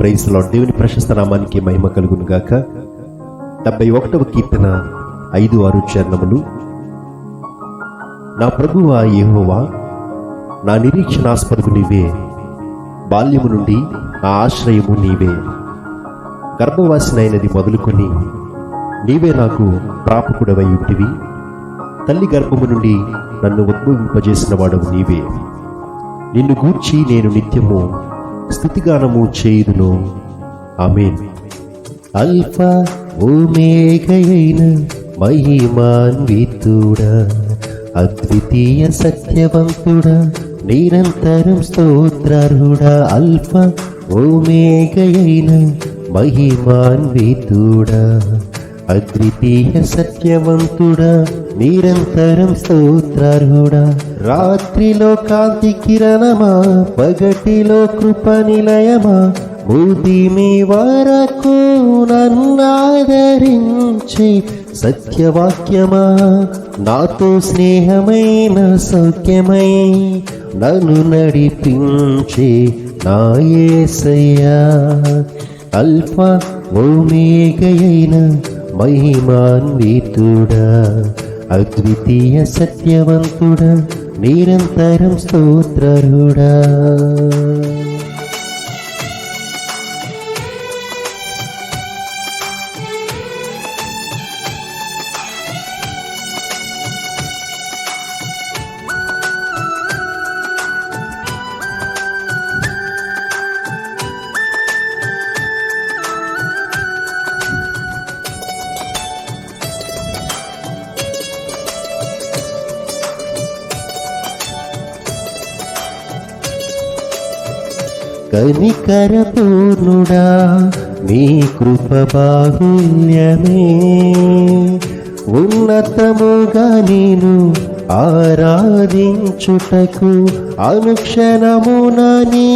ప్రైస్లో దేవుని ప్రశస్త నామానికి మహిమ కలుగును గాక. డెబ్బై ఒకటవ కీర్తన ఐదు ఆరు చరణములు. నా ప్రభువా ఏహోవా నా నిరీక్షణాస్పదము నీవే. బాల్యము నుండి నా ఆశ్రయము నీవే. గర్భవాసినైనది మొదలుకొని నీవే నాకు ప్రాపకుడవై ఉంటివి. తల్లి గర్భము నుండి నన్ను ఉద్భవింపజేసిన వాడవు నీవే. నిన్ను గూర్చి నేను నిత్యము స్థుతిగానము చేయుదును. ఆమేన్. అల్ఫా ఓమేఘయైన మహిమాన్వితుడా అద్వితీయ సత్యవంతుడా నిరంతరం స్తోత్రార్హుడా అల్ఫా ఓమేఘయైన మహిమాన్వితుడా అద్వితీయ సత్యవంతుడా నిరంతరం స్తోత్రార్హుడా. రాత్రిలో కాంతి కిరణమా పగటిలో కృప నిలయమా? బుద్ధి మీ వరకు నన్నాదరించి సత్యవాక్యమా? నాతో స్నేహమైన సౌఖ్యమై నన్ను నడిపించే నాయసయ్యా అల్ఫా ఓమేగయైన మహిమాన్వితుడా అద్వితీయ సత్యవంతుడా నిరంతరం స్తోత్రరుడా కనికరపూర్ణుడా నీ కృప బాహుల్యమే ఉన్నతముగా నేను ఆరాధించుటకు అనుక్షణమున నీ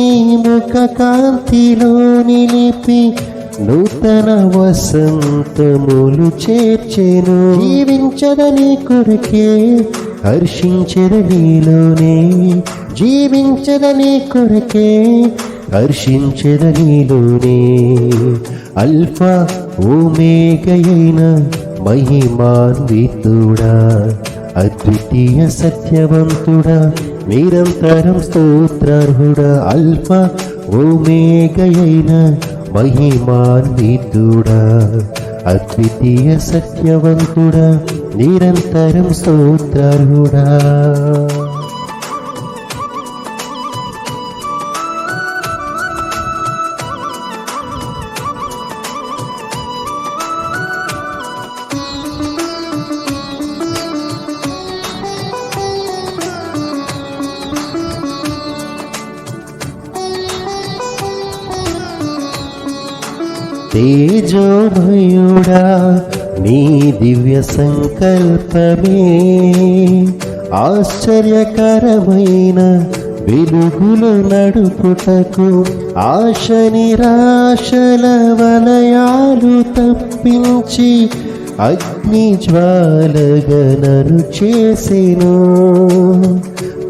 ముఖ కాంతిలో నిలిపి నూతన వసంతములు చేర్చెను. జీవించదని కొరకే హర్షించదనిలోనే. జీవించదని కొరకే హర్షించదనిలోనే అల్ఫా ఓమేగయైన మహిమాన్వితుడా అద్వితీయ సత్యవంతుడా నిరంతరం స్తోత్రార్హుడా అల్ఫా ఓమేగయైన మహిమాన్వితుడా అద్వితీయ సత్యవంతుడా నిరంతరం స్తోత్రార్హుడా. తేజోమయుడా నీ దివ్య సంకల్పమే. ఆశ్చర్యకరమైన వెలుగులు నడుపుటకు ఆశ నిరాశల వలయాలు తప్పించి అగ్ని జ్వాలగనరు చేసెను.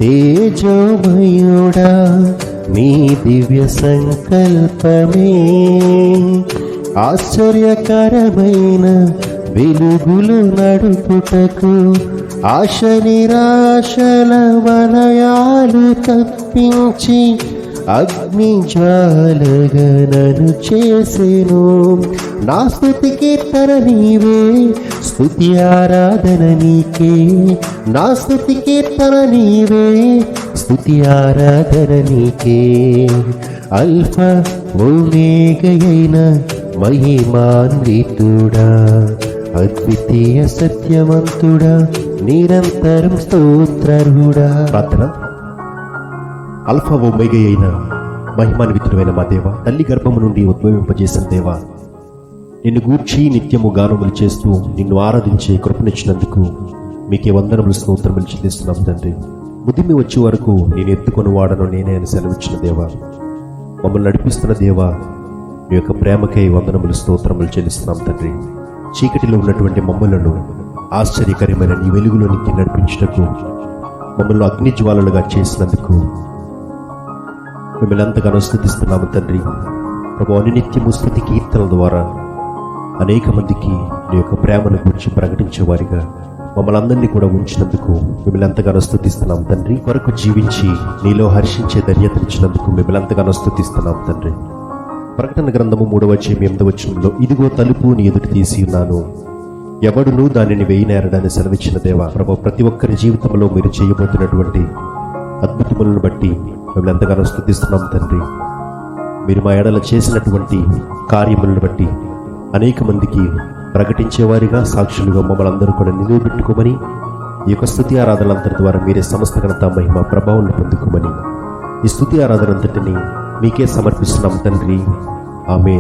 తేజోమయుడా నీ దివ్య సంకల్పమే. ఆశ్చర్యకరమైన వెలుగులు నడుపుటకు ఆశ నిరాశల వలయాలు తప్పించి అగ్ని జాలగనను చేసెను. నా స్థుతి కీర్తన నీవే స్థుతి ఆరాధన నీకే. నా స్థుతి కీర్తన నీవే స్థుతి ఆరాధన నీకే. అల్ఫ ఓమేగయైన మహిమాన్వితుడా అద్వితీయ సత్యవంతుడా నిరంతరం స్తోత్రర్హుడా ప్రార్థన. అల్ఫా ఒమేగ అయిన మహిమాన్వితుడమైన మా దేవ తల్లి గర్భము నుండి ఉద్భవింపజేసిన దేవ నిన్ను గూర్చి నిత్యము గానములు చేస్తూ నిన్ను ఆరాధించే కృపనిచ్చినందుకు మీకే వందనములు స్తోత్రములు చెల్లిస్తున్నాం తండ్రి. ముదిమి వచ్చే వరకు నేను ఎత్తుకొని వాడను నేనే అని సెలవిచ్చిన దేవా మమ్మల్ని నడిపిస్తున్న దేవా మీ యొక్క ప్రేమకై వందనములు స్తోత్రములు చెల్లిస్తున్నాం తండ్రి. చీకటిలో ఉన్నటువంటి మమ్మలను ఆశ్చర్యకరమైన నీ వెలుగులోనికి నడిపించటకు మమ్మల్ని అగ్ని జ్వాలలుగా చేసినందుకు మిమ్మల్ని ఎంతగానో స్థుతిస్తున్నాము తండ్రి. ప్రభు నిత్యము స్థుతి కీర్తనల ద్వారా అనేక మందికి నీ యొక్క ప్రేమను గురించి ప్రకటించేవారిగా మమ్మల్ని అందరినీ కూడా ఉంచినందుకు మిమ్మల్ని ఎంతగానో స్తుతిస్తున్నాం తండ్రి. కొరకు జీవించి నీలో హర్షించే ధన్యతనిచ్చినందుకు మిమ్మల్ని ఎంతగానో స్తుతిస్తున్నాం తండ్రి. ప్రకటన గ్రంథము మూడవ అధ్యాయం ఎనిమిదవ వచనంలో ఇదిగో తలుపు నీ ఎదుటి తీసి ఉన్నాను. ఎవడునూ దానిని వేయినేరడాన్ని సెలవిచ్చిన దేవా ప్రభు ప్రతి ఒక్కరి జీవితంలో మీరు చేయబోతున్నటువంటి అద్భుతములను బట్టి మిమ్మల్ని ఎంతగానో స్థుతిస్తున్నాం తండ్రి. మీరు మా ఏడల చేసినటువంటి కార్యములను బట్టి అనేక మందికి ప్రకటించేవారిగా సాక్షులుగా మమ్మల్ని అందరూ కూడా నిలవబెట్టుకోమని ఈ యొక్క స్థుతి ఆరాధనలంతటి ద్వారా మీరే సమస్త ఘనత మహిమ ప్రభావం పొందుకోమని ఈ స్థుతి ఆరాధనంతటిని మీకే సమర్పిస్తున్నాం తండ్రి. ఆమె